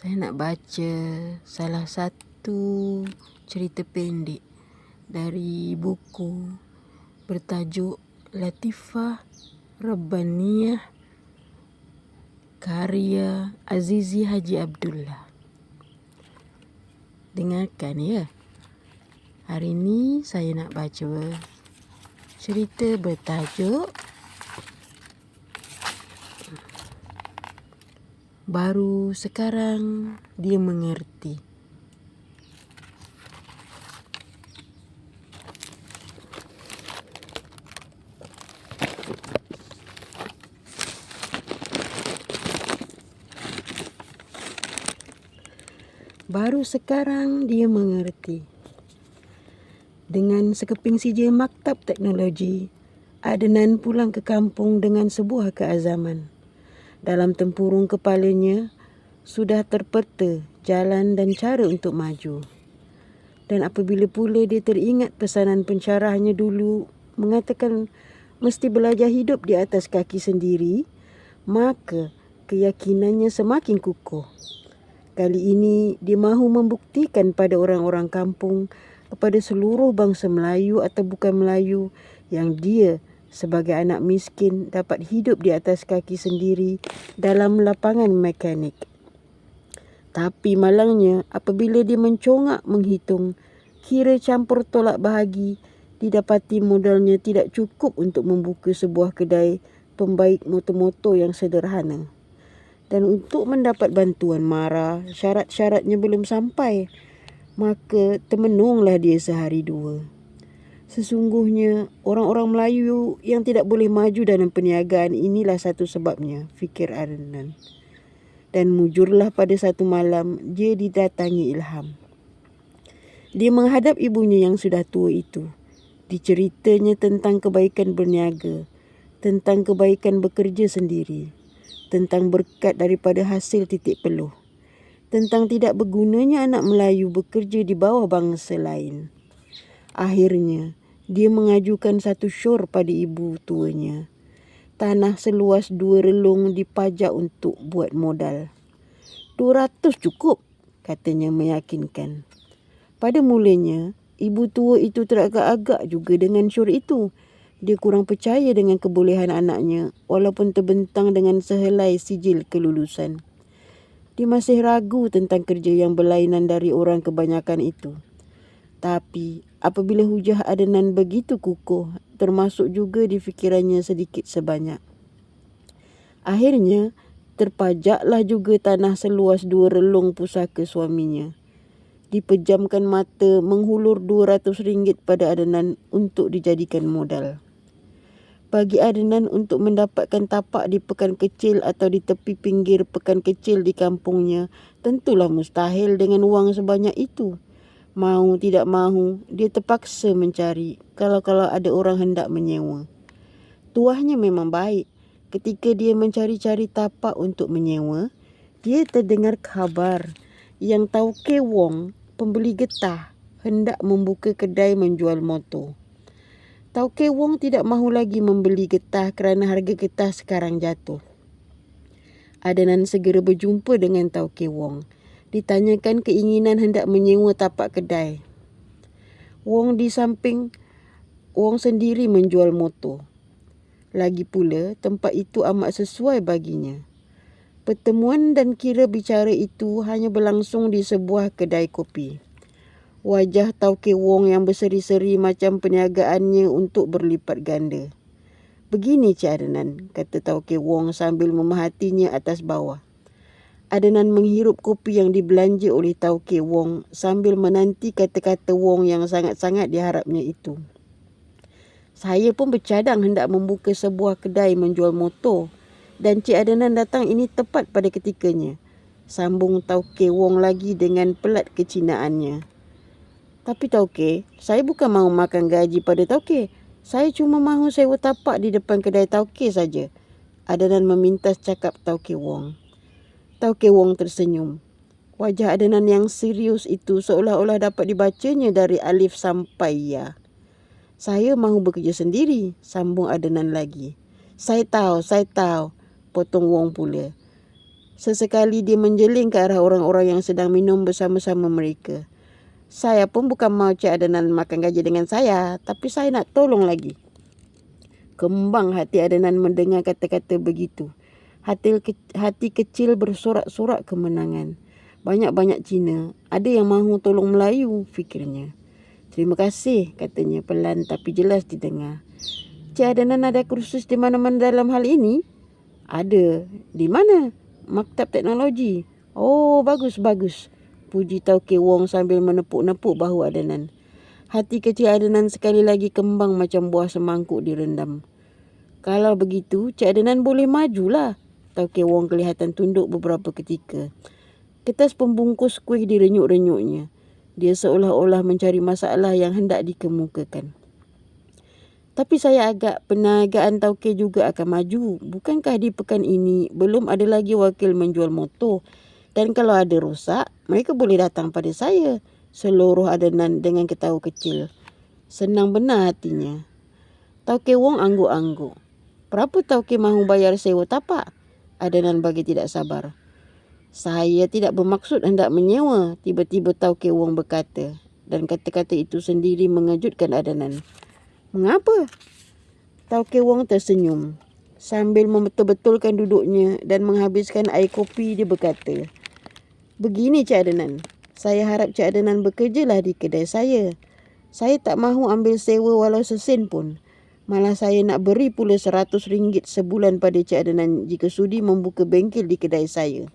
Saya nak baca salah satu cerita pendek dari buku bertajuk Latifah Rabbaniyah karya Azizi Haji Abdullah. Dengarkan ya. Hari ini saya nak baca cerita bertajuk Baru sekarang dia mengerti. Baru sekarang dia mengerti. Dengan sekeping sijil maktab teknologi, Adnan pulang ke kampung dengan sebuah keazaman. Dalam tempurung kepalanya sudah terpeta jalan dan cara untuk maju. Dan apabila pula dia teringat pesanan pencarahnya dulu mengatakan mesti belajar hidup di atas kaki sendiri, maka keyakinannya semakin kukuh. Kali ini dia mahu membuktikan pada orang-orang kampung kepada seluruh bangsa Melayu atau bukan Melayu yang dia sebagai anak miskin dapat hidup di atas kaki sendiri dalam lapangan mekanik. Tapi malangnya apabila dia mencongak menghitung kira campur tolak bahagi didapati modalnya tidak cukup untuk membuka sebuah kedai pembaik motor-motor yang sederhana. Dan untuk mendapat bantuan mara, syarat-syaratnya belum sampai. Maka temenunglah dia sehari dua. Sesungguhnya orang-orang Melayu yang tidak boleh maju dalam perniagaan inilah satu sebabnya, fikir Adnan. Dan mujurlah pada satu malam dia didatangi ilham. Dia menghadap ibunya yang sudah tua itu. Diceritanya tentang kebaikan berniaga, tentang kebaikan bekerja sendiri, tentang berkat daripada hasil titik peluh, tentang tidak bergunanya anak Melayu bekerja di bawah bangsa lain. Akhirnya, dia mengajukan satu syur pada ibu tuanya. Tanah seluas dua relung dipajak untuk buat modal. Dua ratus cukup, katanya meyakinkan. Pada mulanya, ibu tua itu teragak-agak juga dengan syur itu. Dia kurang percaya dengan kebolehan anaknya walaupun terbentang dengan sehelai sijil kelulusan. Dia masih ragu tentang kerja yang berlainan dari orang kebanyakan itu. Tapi apabila hujah Adnan begitu kukuh, termasuk juga di fikirannya sedikit sebanyak. Akhirnya, terpajaklah juga tanah seluas dua relung pusaka suaminya. Dipejamkan mata menghulur RM200 pada Adnan untuk dijadikan modal. Bagi Adnan untuk mendapatkan tapak di pekan kecil atau di tepi pinggir pekan kecil di kampungnya, tentulah mustahil dengan wang sebanyak itu. Mau tidak mahu, dia terpaksa mencari kalau-kalau ada orang hendak menyewa. Tuahnya memang baik. Ketika dia mencari-cari tapak untuk menyewa, dia terdengar kabar yang Tauke Wong, pembeli getah, hendak membuka kedai menjual motor. Tauke Wong tidak mahu lagi membeli getah kerana harga getah sekarang jatuh. Adnan segera berjumpa dengan Tauke Wong ditanyakan keinginan hendak menyewa tapak kedai. Wong di samping Wong sendiri menjual motor. Lagi pula tempat itu amat sesuai baginya. Pertemuan dan kira bicara itu hanya berlangsung di sebuah kedai kopi. Wajah Tauke Wong yang berseri-seri macam perniagaannya untuk berlipat ganda. Begini Cik Adnan, kata Tauke Wong sambil memahatinya atas bawah. Adnan menghirup kopi yang dibelanja oleh Tauke Wong sambil menanti kata-kata Wong yang sangat-sangat diharapnya itu. Saya pun bercadang hendak membuka sebuah kedai menjual motor dan Cik Adnan datang ini tepat pada ketikanya. Sambung Tauke Wong lagi dengan pelat kecinaannya. Tapi Tauke, saya bukan mahu makan gaji pada Tauke. Saya cuma mahu sewa tapak di depan kedai Tauke saja. Adnan meminta cakap Tauke Wong. Tauke Wong tersenyum. Wajah Adnan yang serius itu seolah-olah dapat dibacanya dari alif sampai ya. Saya mahu bekerja sendiri, sambung Adnan lagi. Saya tahu, saya tahu, potong Wong pula. Sesekali dia menjeling ke arah orang-orang yang sedang minum bersama-sama mereka. Saya pun bukan mau Cik Adenan makan gaji dengan saya, tapi saya nak tolong lagi. Kembang hati Adenan mendengar kata-kata begitu. Hati, hati kecil bersorak-sorak kemenangan. Banyak-banyak Cina. Ada yang mahu tolong Melayu, fikirnya. Terima kasih, katanya pelan tapi jelas didengar. Cik Adenan ada kursus di mana-mana dalam hal ini? Ada. Di mana? maktab teknologi. Oh, bagus, bagus. Puji Tauke Wong sambil menepuk-nepuk bahu Adenan. Hati kecil Adenan sekali lagi kembang macam buah semangkuk direndam. Kalau begitu, Cik Adenan boleh majulah. Tauke Wong kelihatan tunduk beberapa ketika. Kertas pembungkus kuih direnyuk-renyuknya. Dia seolah-olah mencari masalah yang hendak dikemukakan. Tapi saya agak perniagaan tauke juga akan maju. Bukankah di pekan ini belum ada lagi wakil menjual motor? Dan kalau ada rosak, mereka boleh datang pada saya. Seluruh adenan dengan ketawa kecil. Senang benar hatinya. Tauke Wong angguk-angguk. Berapa tauke mahu bayar sewa tapak? Adenan bagi tidak sabar. Saya tidak bermaksud hendak menyewa. Tiba-tiba Tauke Wong berkata. Dan kata-kata itu sendiri mengejutkan Adenan. Mengapa? Tauke Wong tersenyum. Sambil membetul-betulkan duduknya dan menghabiskan air kopi, dia berkata, Begini Cik Adenan, saya harap Cik Adenan bekerjalah di kedai saya. Saya tak mahu ambil sewa walau sesin pun. Malah saya nak beri pula seratus ringgit sebulan pada Cik Adenan jika sudi membuka bengkel di kedai saya.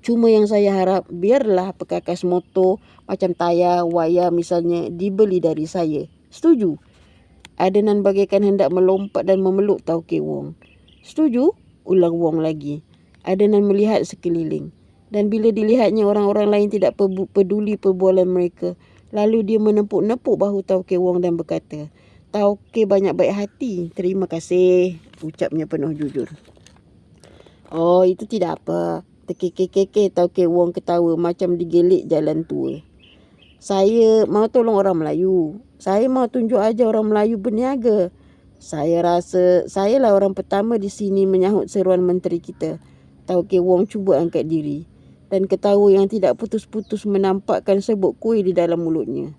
Cuma yang saya harap, biarlah pekakas motor macam tayar, wayar misalnya dibeli dari saya. Setuju? Adenan bagaikan hendak melompat dan memeluk Tauke Wong. Setuju? Ulang Wong lagi. Adenan melihat sekeliling. Dan bila dilihatnya orang-orang lain tidak peduli perbualan mereka, lalu dia menepuk-nepuk bahu Tauke Wong dan berkata, Tauke banyak baik hati. Terima kasih. Ucapnya penuh jujur. Oh, itu tidak apa. Terkeke-keke Tauke Wong ketawa macam digelik jalan tua. Saya mau tolong orang Melayu. Saya mau tunjuk aja orang Melayu berniaga. Saya rasa saya lah orang pertama di sini menyahut seruan menteri kita. Tauke Wong cuba angkat diri dan ketawa yang tidak putus-putus menampakkan sebut kuih di dalam mulutnya.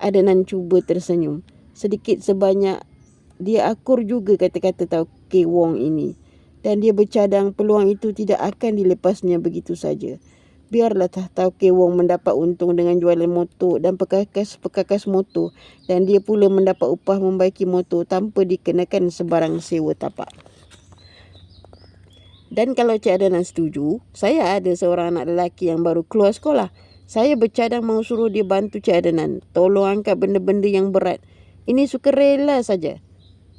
Adenan cuba tersenyum. Sedikit sebanyak dia akur juga kata-kata Tauke Wong ini. Dan dia bercadang peluang itu tidak akan dilepasnya begitu saja biarlah Tauke Wong mendapat untung dengan jualan motor dan pekakas-pekakas motor dan dia pula mendapat upah membaiki motor tanpa dikenakan sebarang sewa tapak. Dan kalau Cik Adenan setuju, saya ada seorang anak lelaki yang baru keluar sekolah. Saya bercadang mahu suruh dia bantu Cik Adenan. Tolong angkat benda-benda yang berat. Ini suka rela saja.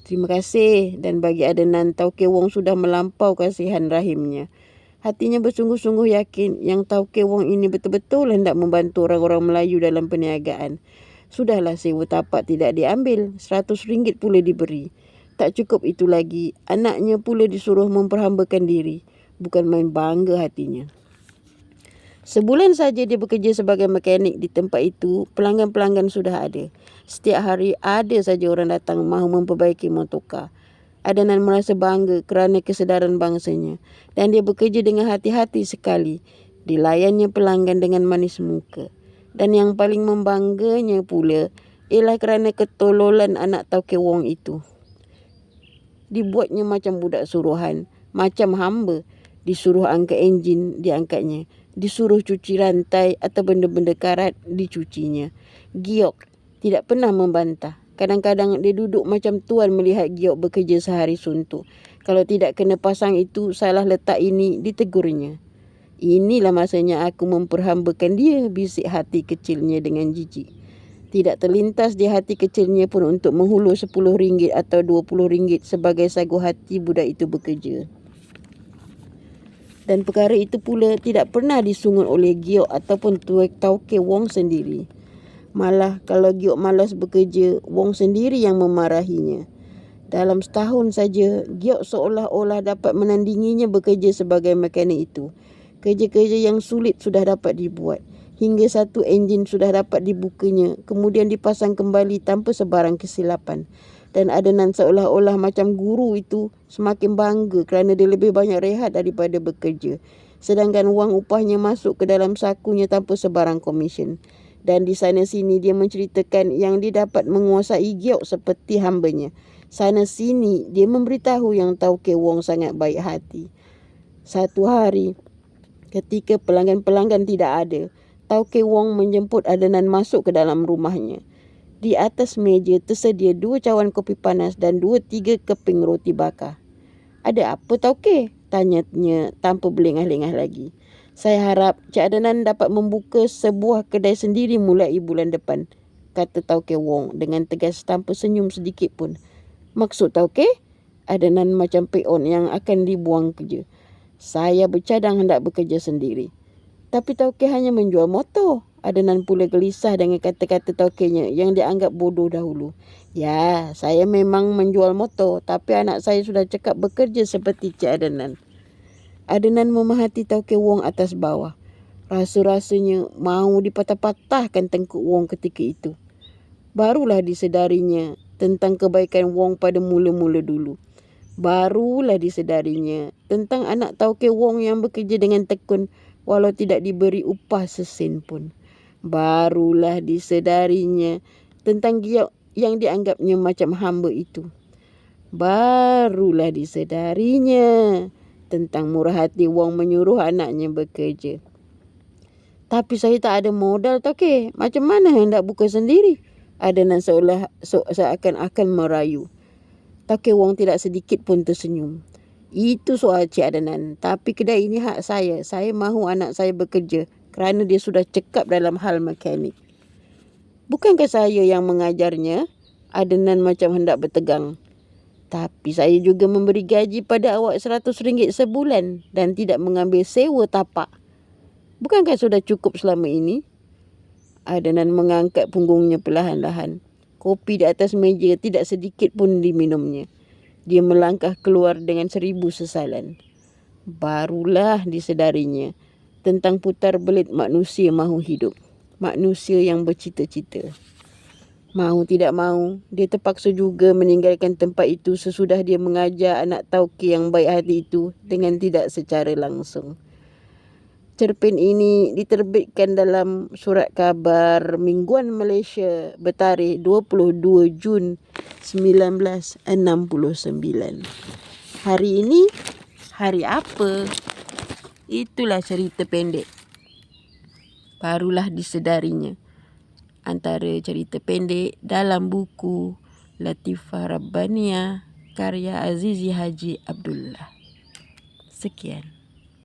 Terima kasih dan bagi Adenan, Tauke Wong sudah melampau kasihan rahimnya. Hatinya bersungguh-sungguh yakin yang tahu kewong ini betul-betul hendak membantu orang-orang Melayu dalam perniagaan. Sudahlah sewa tapak tidak diambil, seratus ringgit pula diberi. Tak cukup itu lagi, anaknya pula disuruh memperhambakan diri. Bukan main bangga hatinya. Sebulan saja dia bekerja sebagai mekanik di tempat itu, pelanggan-pelanggan sudah ada. Setiap hari ada saja orang datang mahu memperbaiki motorkar. Adnan merasa bangga kerana kesedaran bangsanya dan dia bekerja dengan hati-hati sekali. Dilayannya pelanggan dengan manis muka. Dan yang paling membangganya pula ialah kerana ketololan anak Tauke Wong itu. Dibuatnya macam budak suruhan, macam hamba. Disuruh angkat enjin, diangkatnya. Disuruh cuci rantai atau benda-benda karat, dicucinya. Giok tidak pernah membantah. Kadang-kadang dia duduk macam tuan melihat Giok bekerja sehari suntuk. Kalau tidak kena pasang itu, salah letak ini, ditegurnya. Inilah masanya aku memperhambakan dia, bisik hati kecilnya dengan jijik. Tidak terlintas di hati kecilnya pun untuk sepuluh ringgit atau dua puluh ringgit sebagai sagu hati budak itu bekerja. Dan perkara itu pula tidak pernah disungut oleh Giok ataupun Tuan Tauke Wong sendiri. Malah kalau Giok malas bekerja, Wong sendiri yang memarahinya. Dalam setahun saja, Giok seolah-olah dapat menandinginya bekerja sebagai mekanik itu. Kerja-kerja yang sulit sudah dapat dibuat. Hingga satu enjin sudah dapat dibukanya, kemudian dipasang kembali tanpa sebarang kesilapan. Dan Adnan seolah-olah macam guru itu semakin bangga kerana dia lebih banyak rehat daripada bekerja. Sedangkan wang upahnya masuk ke dalam sakunya tanpa sebarang komisen. Dan di sana sini dia menceritakan yang dia dapat menguasai giok seperti hambanya. Sana sini dia memberitahu yang tahu ke Wong sangat baik hati. Satu hari ketika pelanggan-pelanggan tidak ada, Tauke Wong menjemput Adnan masuk ke dalam rumahnya. Di atas meja tersedia dua cawan kopi panas dan dua tiga keping roti bakar. Ada apa Tauke? Tanyanya tanpa belengah-lengah lagi. Saya harap Cik Adnan dapat membuka sebuah kedai sendiri mulai bulan depan. Kata Tauke Wong dengan tegas tanpa senyum sedikit pun. Maksud Tauke? Adnan macam peon yang akan dibuang kerja. Saya bercadang hendak bekerja sendiri. Tapi Tauke hanya menjual motor. Adnan pula gelisah dengan kata-kata Taukenya yang dianggap bodoh dahulu. Ya, saya memang menjual motor. Tapi anak saya sudah cekap bekerja seperti Cik Adnan. Adnan memahati Tauke Wong atas bawah. Rasa-rasanya mahu dipatah-patahkan tengkuk Wong ketika itu. Barulah disedarinya tentang kebaikan Wong pada mula-mula dulu. Barulah disedarinya tentang anak Tauke Wong yang bekerja dengan tekun walau tidak diberi upah sesin pun. Barulah disedarinya tentang giok yang dianggapnya macam hamba itu. Barulah disedarinya tentang murah hati Wong menyuruh anaknya bekerja. Tapi saya tak ada modal tak ke? Macam mana hendak buka sendiri? Ada nan seolah seakan-akan merayu. Tak Wong tidak sedikit pun tersenyum. Itu soal Cik Adnan. Tapi kedai ini hak saya. Saya mahu anak saya bekerja kerana dia sudah cekap dalam hal mekanik. Bukankah saya yang mengajarnya? Adnan macam hendak bertegang. Tapi saya juga memberi gaji pada awak seratus ringgit sebulan dan tidak mengambil sewa tapak. Bukankah sudah cukup selama ini? Adnan mengangkat punggungnya perlahan-lahan. Kopi di atas meja tidak sedikit pun diminumnya. Dia melangkah keluar dengan seribu sesalan. Barulah disedarinya tentang putar belit manusia mahu hidup. Manusia yang bercita-cita. Mahu tidak mahu, dia terpaksa juga meninggalkan tempat itu sesudah dia mengajar anak tauki yang baik hati itu dengan tidak secara langsung cerpen ini diterbitkan dalam surat khabar Mingguan Malaysia bertarikh 22 Jun 1969. Hari ini hari apa? Itulah cerita pendek. Barulah disedarinya antara cerita pendek dalam buku Latifah Rabbania karya Azizi Haji Abdullah. Sekian.